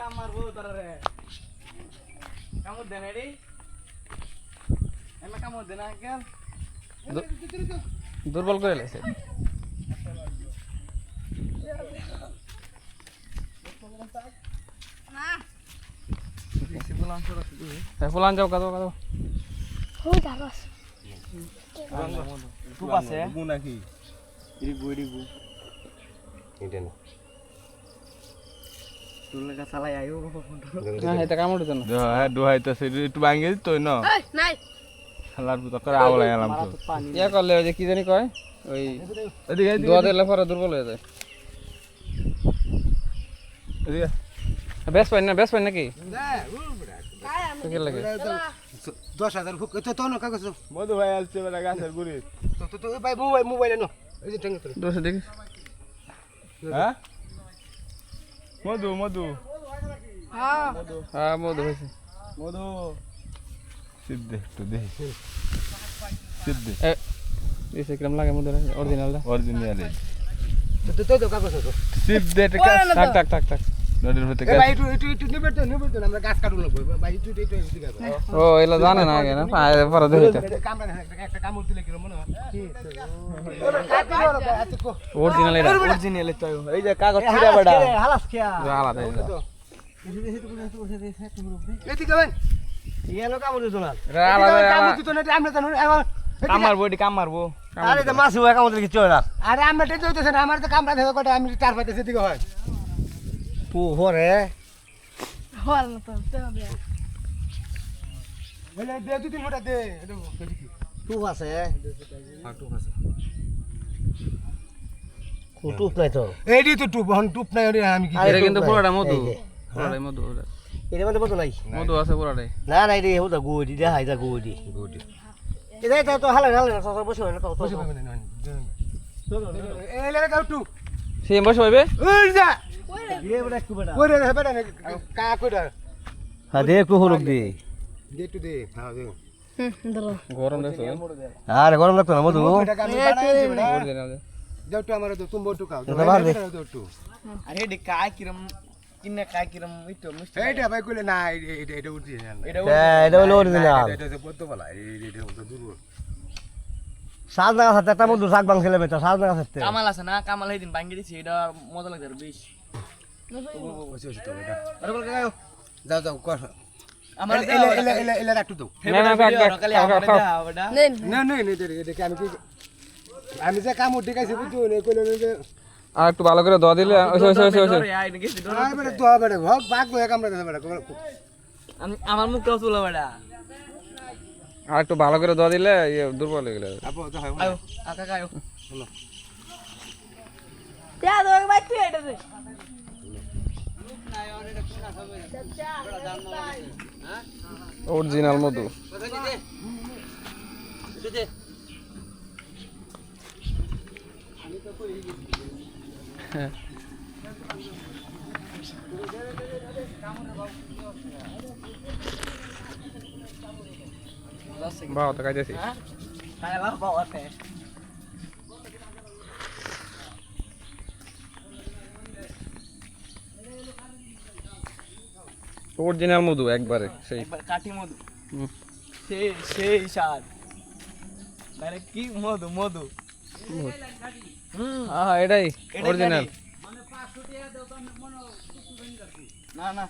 কাম মারবো তোরা রে কামড় দেন এডি এমন কামড় দেন আঙ্কেল। দুর্বল করে লাইছে। ফুলান যাও কাদো কাদো। এটা না। কি জানি কয় ওই দোয়া দিলে পরে দুর্বল হয়ে যায়। এদিকে। বেশ পাই না বেশ পাই নাকি? কি দশ হাজার ফুক তো তো কাগজ মধু ভাই আসছে গাছের গুড়ি। ভাই মোবাইল মোবাইল দোষ দেখি হ্যাঁ? মধু মধু। হ্যাঁ মধু হয়েছে। মধু। সিদ্ধে একটু দেখি সিদ্ধে। দিছে কিরম লাগে মধু অরিজিনালটা অরিজিনাল তো তো তো সিদ্ধে টাক টাক টাক থাক। নদীর ভিতরে এ ভাই একটু একটু একটু নিবে তো নিবে তো আমরা গাছ কাটুন লাগবো। ভাই একটু একটু একটু দিকে ও এলা জানে না আগে না পায়ে পরে দেখি কামড়া একটা কামড় দিলে কি মনে হয়? অরিজিনাল এটা অরিজিনাল তো এই যে কাগজ ছিড়া বেটা হালাস খেয়া আলাদা এটা এদিকে ভাই ইয়ালো কামড়। দিত না? কামড় দিত না আমরা জানো আরে তো মাছ হুয়া কামড় দিকে চলে আরে আমরা টেতে হইতেছে না আমার তো কামড়া থেকে কটা আমি চার পাইতেছে দিকে হয়। পু হরে হল না তো বলে দে দুই তিন ফোঁটা দে টুপ আছে টুপ আছে টুপ নাই তো এইটি তো টুপ হন টুপ নাই আমি কি এটা কিন্তু নাই। মধু এই মধু ওটা। এর মধ্যে নাই মধু আছে পুরোটাই না না এটা হেউদা গুড়ি দেখা এটা গুড়ি গুড়ি এটা এটা তো হালে হালে না বসে না তো বসে না এই লেগে টুপ সেম বসে হইবে ওই যা হ্যাঁ দে একটু হলুদ দে দে একটু দে হ্যাঁ দে হুম ধরো গরম দেখছ আরে গরম লাগতো না মধু এটা এটা এটা এটা এটা এটা এটা এটা সাজ না একটা মধু শাক বাংছিলে বেটা সাজ না আছে কামাল আছে না কামাল সেইদিন ভাঙ্গি দিছি এটা মজা লাগে আর বেশ যাও যাও কর। আমার এলে এলে এলে এলে রাখতো দাও না না। দেখে আমি কি আমি যে কাম উঠে গেছি বুঝছ না কইলে যে আর একটু ভালো করে দোয়া দিলে ডরে আই গেছি ডরে আই বেটা তো বেটা ভগ ভাগ লয়ে কামড়া দে বেটা আমি- আমার মুখটাও চুলো বেটা। আর একটু ভালো করে দোয়া দিলে ইয়ে দুর্বল হয়ে গেলে। আপো তো হয় আয়ো আকা কায়ো যা তোকে ভাই তুই এটা দে অরিজিনাল মধু। বাহ তো কাজেছি হ্যাঁ? কালে বাবা অরিজিনাল মধু একবারে সেই। কাঠি মধু। সেই সেই স্বাদ। মানে কি মধু মধু? হ্যাঁ এটাই এটাই অরিজিনাল না না।